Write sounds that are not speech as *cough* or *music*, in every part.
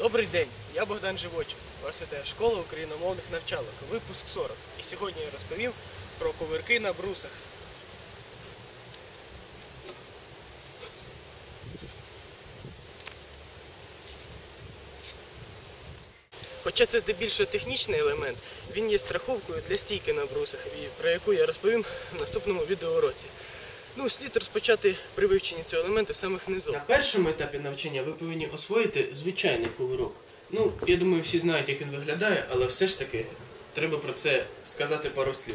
Добрий день, я Богдан Живочик. Вас вітає школа україномовних навчалок, випуск 40. І сьогодні я розповім про ковирки на брусах. Хоча це здебільшого технічний елемент, він є страховкою для стійки на брусах, про яку я розповім в наступному відеоуроці. Ну, слід розпочати при вивченні цього елементу самих низов. На першому етапі навчання ви повинні освоїти звичайний ковирок. Ну, я думаю, всі знають, як він виглядає, але все ж таки треба про це сказати пару слів.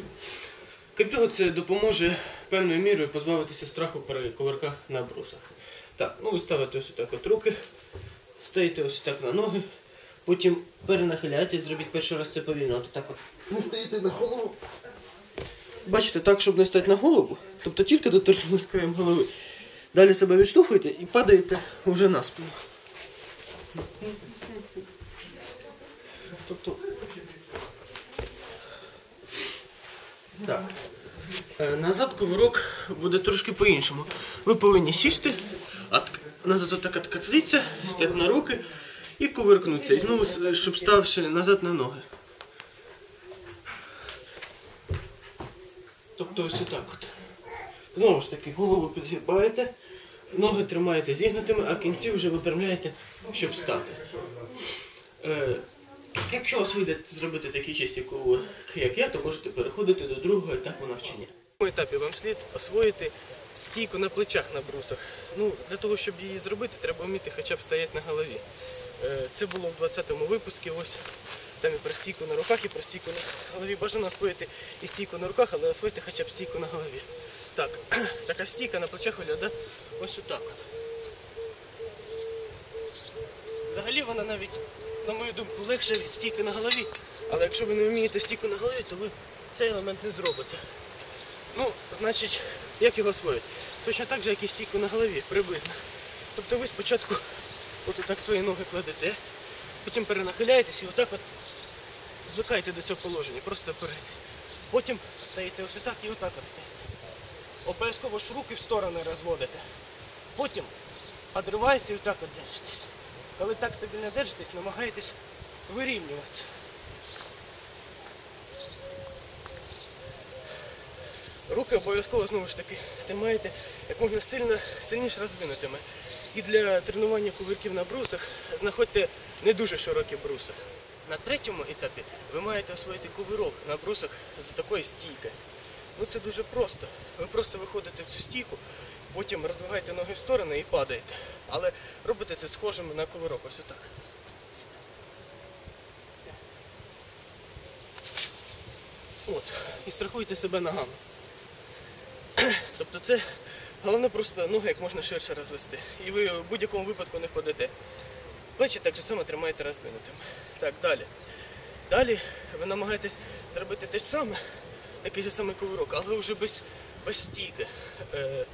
Крім того, це допоможе певною мірою позбавитися страху при ковирках на брусах. Так, ну ви ставите ось так от руки, стаєте ось так на ноги, потім перенахиляєтесь, зробіть перший раз це повільно, от так от. Не стоїте на голову. Бачите, так, щоб не стати на голову, тобто тільки доторкнулись краєм голови. Далі себе відштовхуєте і падаєте вже на спину. Тобто. Так. Е, Назад ковирок буде трошки по-іншому. Ви повинні сісти, а назад отак откатитися, стати на руки і ковиркнутися. І знову, щоб ставши назад на ноги. Тобто ось отак от. Знову ж таки, голову підгибаєте, ноги тримаєте зігнутими, а кінці вже випрямляєте, щоб стати. Е, якщо у вас вийде зробити такі чисті ковирки, як я, то можете переходити до другого етапу навчання. В цьому етапі вам слід освоїти стійку на плечах на брусах. Ну, для того, щоб її зробити, треба вміти хоча б стояти на голові. Е, Це було в 20-му випуску. Ось там і про стійку на руках, і про стійку на голові. Бажано освоїти і стійку на руках, але освоїти хоча б стійку на голові. Так, *clears throat* така стійка на плечах виглядає ось отак от. Взагалі вона навіть, на мою думку, легше від стійки на голові. Але якщо ви не вмієте стійку на голові, то ви цей елемент не зробите. Ну, значить, як його освоїти? Точно так же, як і стійку на голові, приблизно. Тобто ви спочатку от так свої ноги кладете, потім перенахиляєтесь і отак от звикаєте до цього положення, просто опираєтесь. Потім стаєте ось так і отак. Обов'язково ж руки в сторони розводите. Потім підриваєте і отак от держитесь. Коли так стабільно держитесь, намагаєтесь вирівнюватися. Руки обов'язково знову ж таки тримаєте як можна сильно, сильніше розвинутими. І для тренування кувирків на брусах знаходьте не дуже широкі бруси. На третьому етапі ви маєте освоїти кувирок на брусах з такої стійки. Ну це дуже просто. Ви просто виходите в цю стійку, потім роздвигаєте ноги в сторони і падаєте. Але робите це схожим на кувирок, ось отак. От. І страхуйте себе ногами. *clears throat* Тобто це головне просто ноги як можна ширше розвести. І ви в будь-якому випадку не впадете. Плечі так же само тримаєте роздвинутими. Так, далі. Далі ви намагаєтесь зробити те ж саме, такий же самий ковирок, але вже без, без стійки. Е,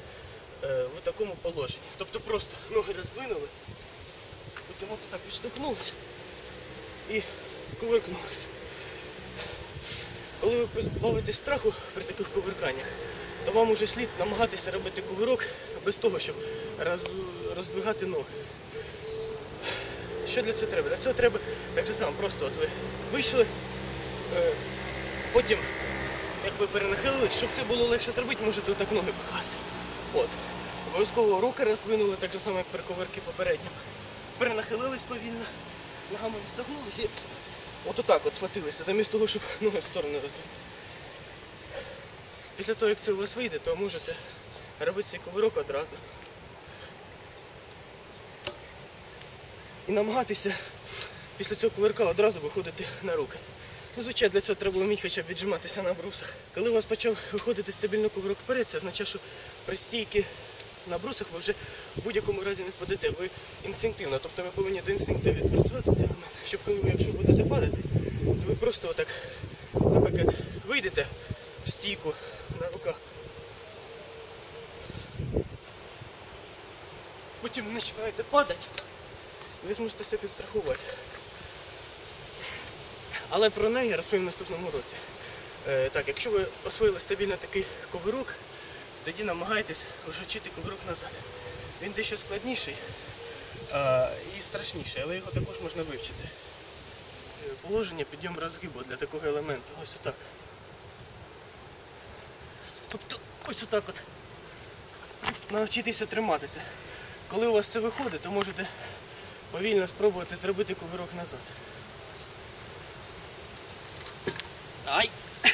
е, в такому положенні. Тобто просто ноги роздвинули, от так відштовхнулись і ковиркнулись. Коли ви позбавитесь страху при таких ковирканнях, то вам уже слід намагатися робити ковирок без того, щоб роз, роздвигати ноги. Що для цього треба? Для цього треба так же само, просто от ви вийшли, е, потім, як ви перенахилились, щоб це було легше зробити, можете отак ноги покласти. От. Обов'язково руки роздвинули, так же само, як при ковирки попередньому. Перенахилились повільно, ногами відстогнулись і от отак от схватилися, замість того, щоб ноги в сторони розвити. Після того, як це у вас вийде, то можете робити цей ковирок одразу. І намагатися після цього ковирка одразу виходити на руки. Ну, звичайно, для цього треба вміти хоча б віджиматися на брусах. Коли у вас почав виходити стабільно ковирок вперед, це означає, що при стійки на брусах ви вже в будь-якому разі не впадете. Ви інстинктивно, тобто ви повинні до інстинкту відпрацювати цей момент, щоб коли ви, якщо будете падати, то ви просто отак, наприклад, вийдете в стійку на руках. Потім починаєте падати, ви зможете себе підстрахувати. Але про неї я розповім в наступному році. Е, так, якщо ви освоїли стабільно такий ковирок, то тоді намагайтесь вже вчити ковирок назад. Він дещо складніший, і страшніше, але його також можна вивчити. Е, Положення підйом розгибу для такого елементу. Ось отак. Тобто ось отак от. Навчитися триматися. Коли у вас це виходить, то можете повільно спробувати зробити кувирок назад. Ай! *laughs*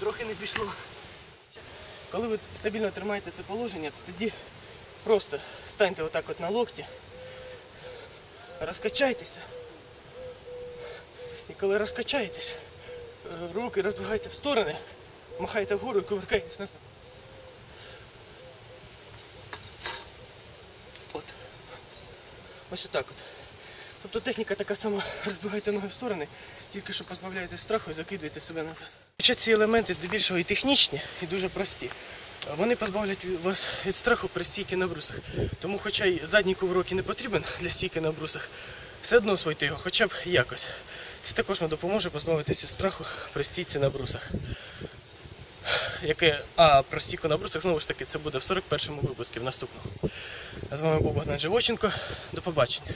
Трохи не пішло. Коли ви стабільно тримаєте це положення, то тоді просто станьте отак от на локті, розкачайтеся. І коли розкачаєтесь, е, руки роздвигайте в сторони, махайте вгору і кувиркайтесь назад. От. Ось отак от. Тобто техніка така сама, роздвигайте ноги в сторони, тільки що позбавляєте страху і закидуєте себе назад. Хоча ці елементи здебільшого і технічні, і дуже прості. Вони позбавлять вас від страху при стійки на брусах. Тому, хоча й задній кувирок і не потрібен для стійки на брусах, все одно освойте його хоча б якось. Це також вам допоможе позбавитися страху при стійці на брусах. Яке, а про стійку на знову ж таки, це буде в 41-му випуску в наступному. З вами був Богдан Живоченко. До побачення.